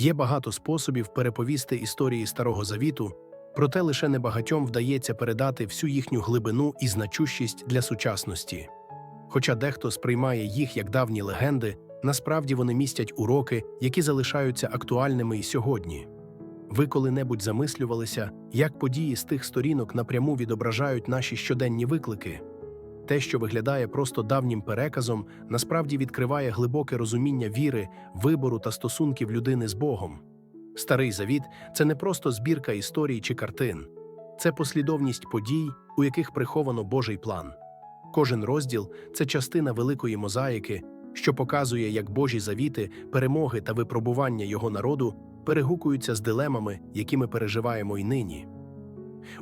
Є багато способів переповісти історії Старого Завіту, проте лише небагатьом вдається передати всю їхню глибину і значущість для сучасності. Хоча дехто сприймає їх як давні легенди, насправді вони містять уроки, які залишаються актуальними і сьогодні. Ви коли-небудь замислювалися, як події з тих сторінок напряму відображають наші щоденні виклики? Те, що виглядає просто давнім переказом, насправді відкриває глибоке розуміння віри, вибору та стосунків людини з Богом. Старий Завіт це не просто збірка історій чи картин, це послідовність подій, у яких приховано Божий план. Кожен розділ це частина великої мозаїки, що показує, як Божі завіти, перемоги та випробування його народу перегукуються з дилемами, які ми переживаємо й нині.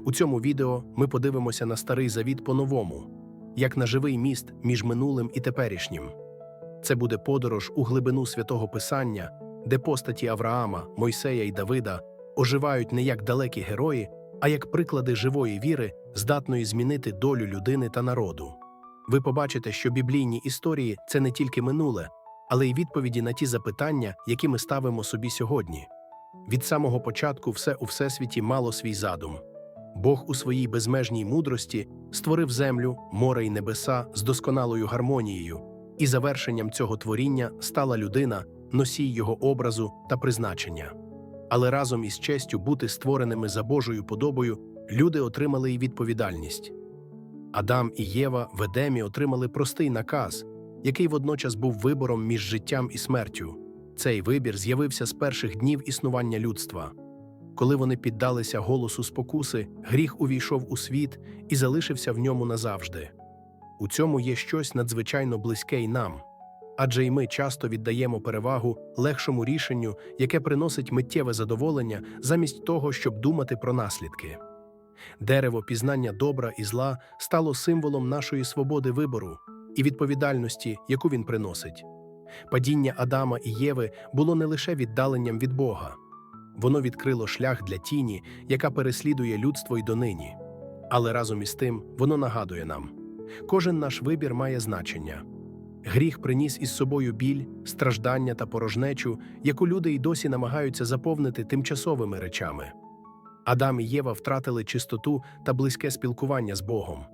У цьому відео ми подивимося на старий завіт по-новому, як на живий міст між минулим і теперішнім. Це буде подорож у глибину святого Писання, де постаті Авраама, Мойсея і Давида оживають не як далекі герої, а як приклади живої віри, здатної змінити долю людини та народу. Ви побачите, що біблійні історії це не тільки минуле, але й відповіді на ті запитання, які ми ставимо собі сьогодні. Від самого початку все у всесвіті мало свій задум. Бог у своїй безмежній мудрості створив землю, море й небеса з досконалою гармонією, і завершенням цього творіння стала людина, носій його образу та призначення. Але разом із честю бути створеними за Божою подобою люди отримали й відповідальність. Адам і Єва в Едемі отримали простий наказ, який водночас був вибором між життям і смертю. Цей вибір з'явився з перших днів існування людства. Коли вони піддалися голосу спокуси, гріх увійшов у світ і залишився в ньому назавжди. У цьому є щось надзвичайно близьке й нам, адже й ми часто віддаємо перевагу легшому рішенню, яке приносить миттєве задоволення, замість того, щоб думати про наслідки. Дерево пізнання добра і зла стало символом нашої свободи вибору і відповідальності, яку він приносить. Падіння Адама і Єви було не лише віддаленням від Бога, воно відкрило шлях для тіні, яка переслідує людство й донині. Але разом із тим воно нагадує нам: кожен наш вибір має значення. Гріх приніс із собою біль, страждання та порожнечу, яку люди й досі намагаються заповнити тимчасовими речами. Адам і Єва втратили чистоту та близьке спілкування з Богом.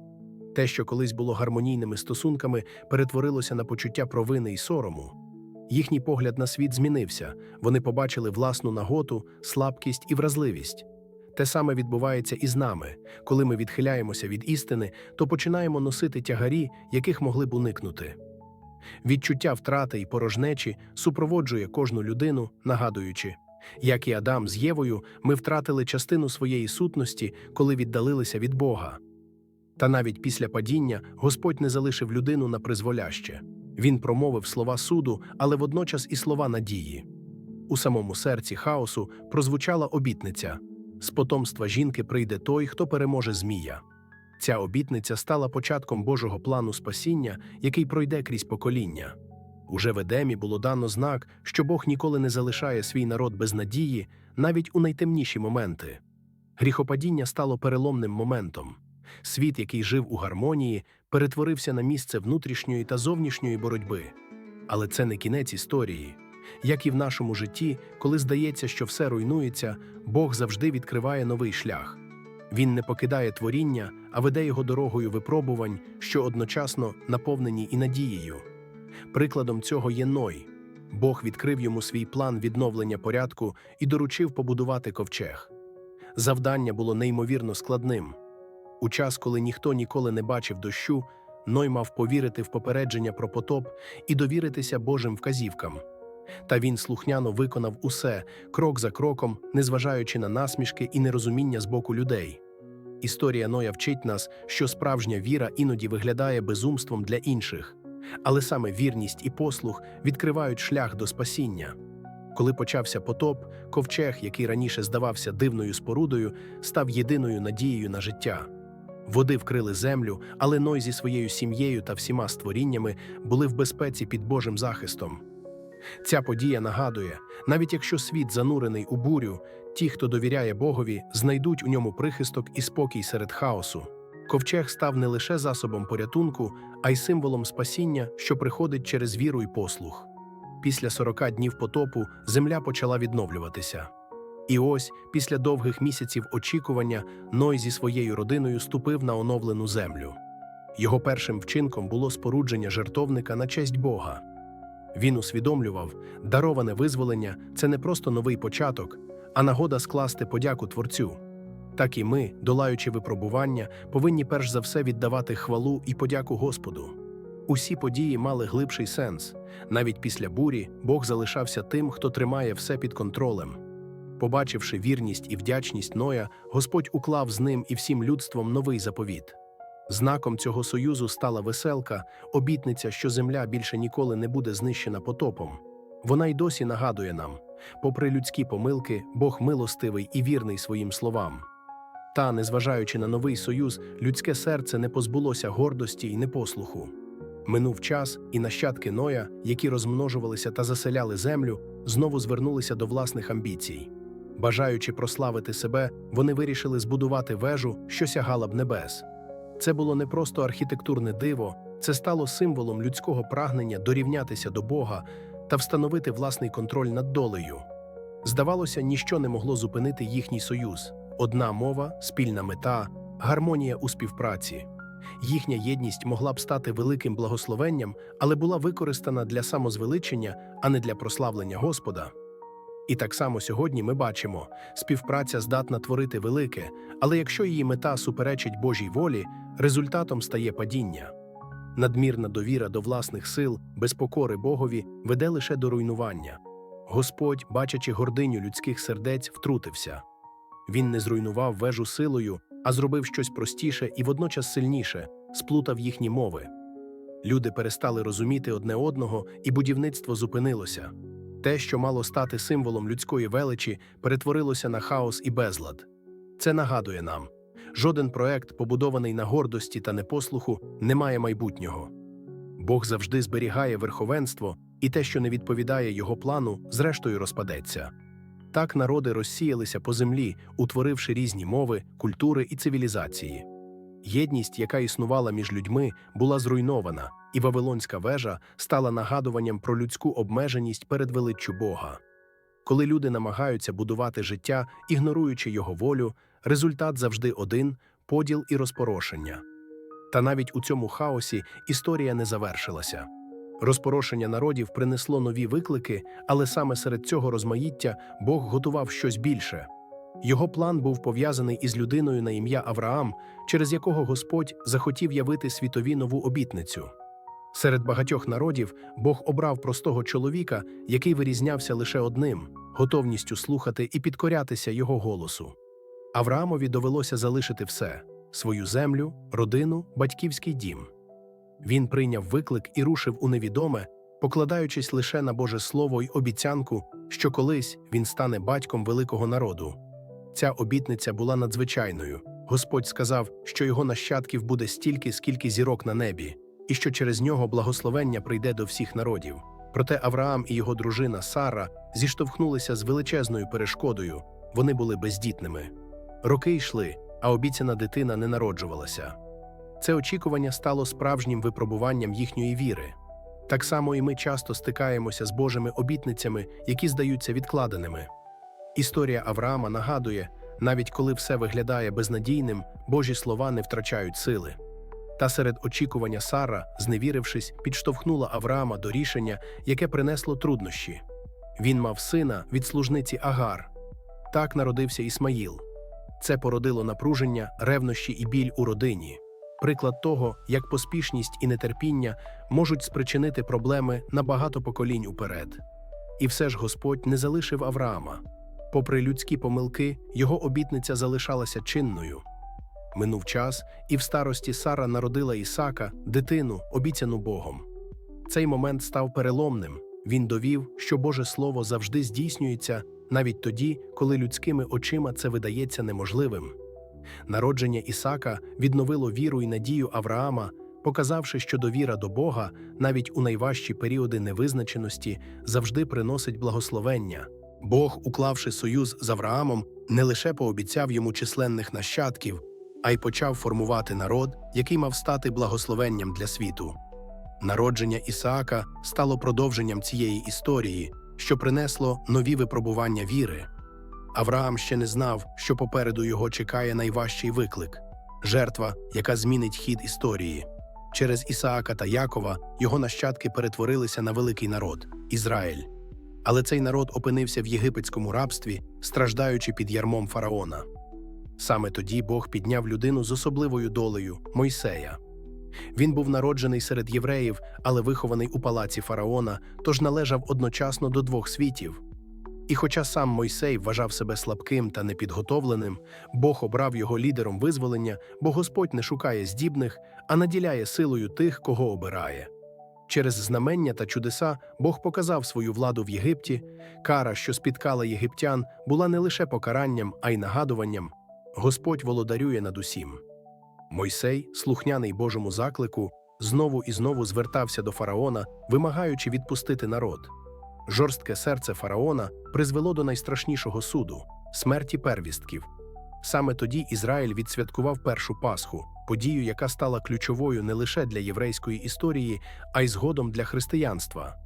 Те, що колись було гармонійними стосунками, перетворилося на почуття провини й сорому. Їхній погляд на світ змінився, вони побачили власну наготу, слабкість і вразливість. Те саме відбувається і з нами. Коли ми відхиляємося від істини, то починаємо носити тягарі, яких могли б уникнути. Відчуття втрати і порожнечі супроводжує кожну людину, нагадуючи, як і Адам з Євою, ми втратили частину своєї сутності, коли віддалилися від Бога. Та навіть після падіння Господь не залишив людину на призволяще. Він промовив слова суду, але водночас і слова надії. У самому серці хаосу прозвучала обітниця з потомства жінки прийде той, хто переможе Змія. Ця обітниця стала початком Божого плану спасіння, який пройде крізь покоління. Уже в Едемі було дано знак, що Бог ніколи не залишає свій народ без надії, навіть у найтемніші моменти. Гріхопадіння стало переломним моментом. Світ, який жив у гармонії, перетворився на місце внутрішньої та зовнішньої боротьби. Але це не кінець історії. Як і в нашому житті, коли здається, що все руйнується, Бог завжди відкриває новий шлях. Він не покидає творіння, а веде його дорогою випробувань, що одночасно наповнені і надією. Прикладом цього є Ной. Бог відкрив йому свій план відновлення порядку і доручив побудувати ковчег. Завдання було неймовірно складним. У час, коли ніхто ніколи не бачив дощу, Ной мав повірити в попередження про потоп і довіритися Божим вказівкам. Та він слухняно виконав усе, крок за кроком, незважаючи на насмішки і нерозуміння з боку людей. Історія Ноя вчить нас, що справжня віра іноді виглядає безумством для інших, але саме вірність і послух відкривають шлях до спасіння. Коли почався потоп, ковчег, який раніше здавався дивною спорудою, став єдиною надією на життя. Води вкрили землю, але Ной зі своєю сім'єю та всіма створіннями були в безпеці під Божим захистом. Ця подія нагадує, навіть якщо світ занурений у бурю, ті, хто довіряє Богові, знайдуть у ньому прихисток і спокій серед хаосу. Ковчег став не лише засобом порятунку, а й символом спасіння, що приходить через віру й послух. після 40 днів потопу земля почала відновлюватися. І ось, після довгих місяців очікування, Ной зі своєю родиною ступив на оновлену землю. Його першим вчинком було спорудження жертовника на честь Бога. Він усвідомлював, дароване визволення це не просто новий початок, а нагода скласти подяку Творцю. Так і ми, долаючи випробування, повинні перш за все віддавати хвалу і подяку Господу. Усі події мали глибший сенс. Навіть після бурі Бог залишався тим, хто тримає все під контролем. Побачивши вірність і вдячність Ноя, Господь уклав з ним і всім людством новий заповіт. Знаком цього союзу стала веселка, обітниця, що земля більше ніколи не буде знищена потопом. Вона й досі нагадує нам, попри людські помилки, Бог милостивий і вірний своїм словам. Та, незважаючи на новий союз, людське серце не позбулося гордості і непослуху. Минув час, і нащадки Ноя, які розмножувалися та заселяли землю, знову звернулися до власних амбіцій. Бажаючи прославити себе, вони вирішили збудувати вежу, що сягала б небес. Це було не просто архітектурне диво, це стало символом людського прагнення дорівнятися до Бога та встановити власний контроль над долею. Здавалося, ніщо не могло зупинити їхній союз: одна мова, спільна мета, гармонія у співпраці. Їхня єдність могла б стати великим благословенням, але була використана для самозвеличення, а не для прославлення Господа. І так само сьогодні ми бачимо, співпраця здатна творити велике, але якщо її мета суперечить Божій волі, результатом стає падіння. Надмірна довіра до власних сил, без покори Богові, веде лише до руйнування. Господь, бачачи гординю людських сердець, втрутився. Він не зруйнував вежу силою, а зробив щось простіше і водночас сильніше, сплутав їхні мови. Люди перестали розуміти одне одного, і будівництво зупинилося. Те, що мало стати символом людської величі, перетворилося на хаос і безлад. Це нагадує нам: жоден проект, побудований на гордості та непослуху, не має майбутнього. Бог завжди зберігає верховенство, і те, що не відповідає його плану, зрештою розпадеться. Так народи розсіялися по землі, утворивши різні мови, культури і цивілізації. Єдність, яка існувала між людьми, була зруйнована, і Вавилонська вежа стала нагадуванням про людську обмеженість перед величчю Бога. Коли люди намагаються будувати життя, ігноруючи його волю, результат завжди один поділ і розпорошення. Та навіть у цьому хаосі історія не завершилася. Розпорошення народів принесло нові виклики, але саме серед цього розмаїття Бог готував щось більше. Його план був пов'язаний із людиною на ім'я Авраам, через якого Господь захотів явити світові нову обітницю. Серед багатьох народів Бог обрав простого чоловіка, який вирізнявся лише одним готовністю слухати і підкорятися його голосу. Авраамові довелося залишити все свою землю, родину, батьківський дім. Він прийняв виклик і рушив у невідоме, покладаючись лише на Боже Слово й обіцянку, що колись він стане батьком великого народу. Ця обітниця була надзвичайною. Господь сказав, що його нащадків буде стільки, скільки зірок на небі, і що через нього благословення прийде до всіх народів. Проте Авраам і його дружина Сара зіштовхнулися з величезною перешкодою. Вони були бездітними. Роки йшли, а обіцяна дитина не народжувалася. Це очікування стало справжнім випробуванням їхньої віри. Так само і ми часто стикаємося з Божими обітницями, які здаються відкладеними. Історія Авраама нагадує, навіть коли все виглядає безнадійним, Божі слова не втрачають сили. Та серед очікування Сара, зневірившись, підштовхнула Авраама до рішення, яке принесло труднощі. Він мав сина від служниці Агар. Так народився Ісмаїл. Це породило напруження, ревнощі і біль у родині. Приклад того, як поспішність і нетерпіння можуть спричинити проблеми на багато поколінь уперед. І все ж Господь не залишив Авраама. Попри людські помилки, його обітниця залишалася чинною. Минув час, і в старості Сара народила Ісака, дитину, обіцяну Богом. Цей момент став переломним. Він довів, що Боже Слово завжди здійснюється навіть тоді, коли людськими очима це видається неможливим. Народження Ісака відновило віру і надію Авраама, показавши, що довіра до Бога, навіть у найважчі періоди невизначеності, завжди приносить благословення. Бог, уклавши союз з Авраамом, не лише пообіцяв йому численних нащадків, а й почав формувати народ, який мав стати благословенням для світу. Народження Ісаака стало продовженням цієї історії, що принесло нові випробування віри. Авраам ще не знав, що попереду його чекає найважчий виклик жертва, яка змінить хід історії. Через Ісаака та Якова його нащадки перетворилися на великий народ Ізраїль. Але цей народ опинився в єгипетському рабстві, страждаючи під ярмом фараона. Саме тоді Бог підняв людину з особливою долею Мойсея. Він був народжений серед євреїв, але вихований у палаці фараона, тож належав одночасно до двох світів. І хоча сам Мойсей вважав себе слабким та непідготовленим, Бог обрав його лідером визволення, бо Господь не шукає здібних, а наділяє силою тих, кого обирає. Через знамення та чудеса Бог показав свою владу в Єгипті. Кара, що спіткала єгиптян, була не лише покаранням, а й нагадуванням Господь володарює над усім. Мойсей, слухняний Божому заклику, знову і знову звертався до фараона, вимагаючи відпустити народ. Жорстке серце фараона призвело до найстрашнішого суду смерті первістків. Саме тоді Ізраїль відсвяткував першу Пасху, подію, яка стала ключовою не лише для єврейської історії, а й згодом для християнства.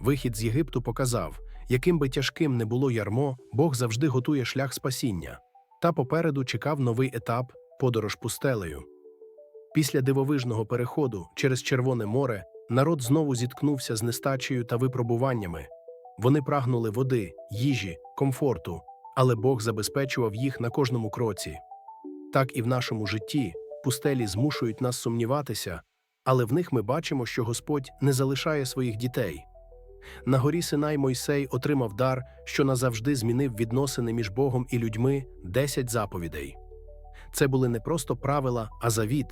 Вихід з Єгипту показав, яким би тяжким не було ярмо, Бог завжди готує шлях спасіння. Та попереду чекав новий етап подорож пустелею. Після дивовижного переходу через Червоне море народ знову зіткнувся з нестачею та випробуваннями. Вони прагнули води, їжі, комфорту, але Бог забезпечував їх на кожному кроці. Так і в нашому житті пустелі змушують нас сумніватися, але в них ми бачимо, що Господь не залишає своїх дітей. На горі Синай Мойсей отримав дар, що назавжди змінив відносини між Богом і людьми десять заповідей. Це були не просто правила, а завіт,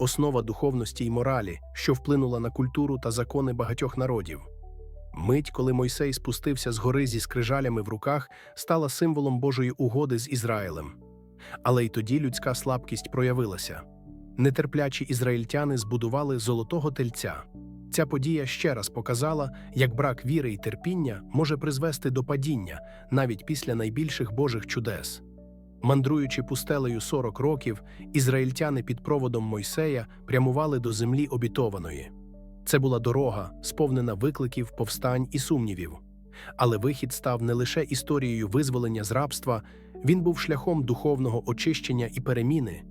основа духовності й моралі, що вплинула на культуру та закони багатьох народів. Мить, коли Мойсей спустився з гори зі скрижалями в руках, стала символом Божої угоди з Ізраїлем. Але й тоді людська слабкість проявилася. Нетерплячі ізраїльтяни збудували золотого тельця. Ця подія ще раз показала, як брак віри й терпіння може призвести до падіння навіть після найбільших Божих чудес. Мандруючи пустелею 40 років, ізраїльтяни під проводом Мойсея прямували до землі обітованої. Це була дорога, сповнена викликів, повстань і сумнівів. Але вихід став не лише історією визволення з рабства, він був шляхом духовного очищення і переміни.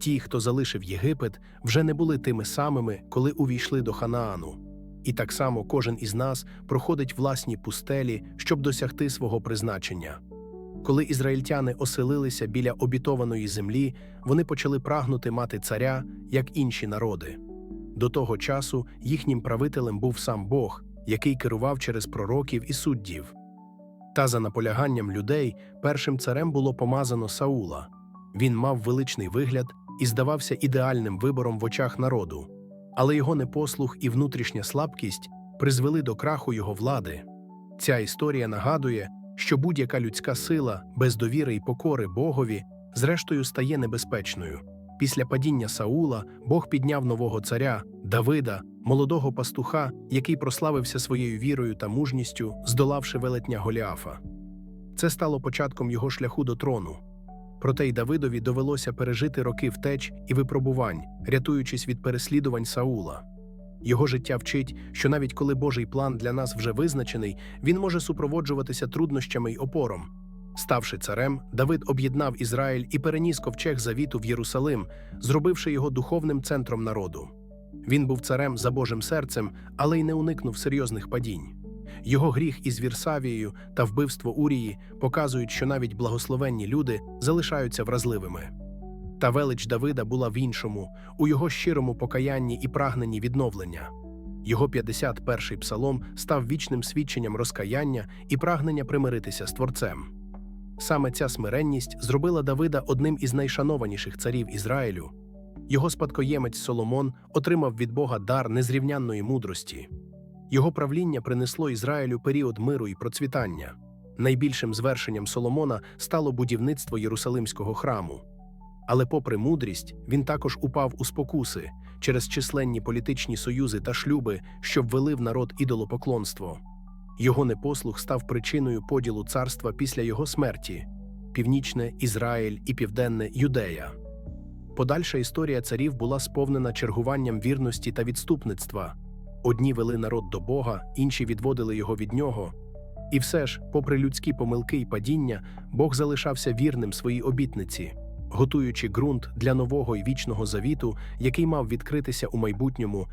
Ті, хто залишив Єгипет, вже не були тими самими, коли увійшли до Ханаану. І так само кожен із нас проходить власні пустелі, щоб досягти свого призначення. Коли ізраїльтяни оселилися біля обітованої землі, вони почали прагнути мати царя, як інші народи. До того часу їхнім правителем був сам Бог, який керував через пророків і суддів. Та за наполяганням людей першим царем було помазано Саула. Він мав величний вигляд і здавався ідеальним вибором в очах народу, але його непослух і внутрішня слабкість призвели до краху його влади. Ця історія нагадує, що будь-яка людська сила без довіри і покори Богові зрештою стає небезпечною. Після падіння Саула Бог підняв нового царя Давида, молодого пастуха, який прославився своєю вірою та мужністю, здолавши велетня Голіафа. Це стало початком його шляху до трону. Проте й Давидові довелося пережити роки втеч і випробувань, рятуючись від переслідувань Саула. Його життя вчить, що навіть коли Божий план для нас вже визначений, він може супроводжуватися труднощами й опором. Ставши царем, Давид об'єднав Ізраїль і переніс ковчег завіту в Єрусалим, зробивши його духовним центром народу. Він був царем за Божим серцем, але й не уникнув серйозних падінь. Його гріх із Вірсавією та вбивство Урії показують, що навіть благословенні люди залишаються вразливими. Та велич Давида була в іншому, у його щирому покаянні і прагненні відновлення. Його 51-й псалом став вічним свідченням розкаяння і прагнення примиритися з Творцем. Саме ця смиренність зробила Давида одним із найшанованіших царів Ізраїлю. Його спадкоємець Соломон отримав від Бога дар незрівнянної мудрості. Його правління принесло Ізраїлю період миру і процвітання. Найбільшим звершенням Соломона стало будівництво Єрусалимського храму. Але, попри мудрість, він також упав у спокуси через численні політичні союзи та шлюби, що ввели в народ ідолопоклонство. Його непослух став причиною поділу царства після його смерті північне Ізраїль і південне Юдея. Подальша історія царів була сповнена чергуванням вірності та відступництва. Одні вели народ до Бога, інші відводили його від нього. І все ж, попри людські помилки і падіння, Бог залишався вірним своїй обітниці, готуючи ґрунт для нового і вічного завіту, який мав відкритися у майбутньому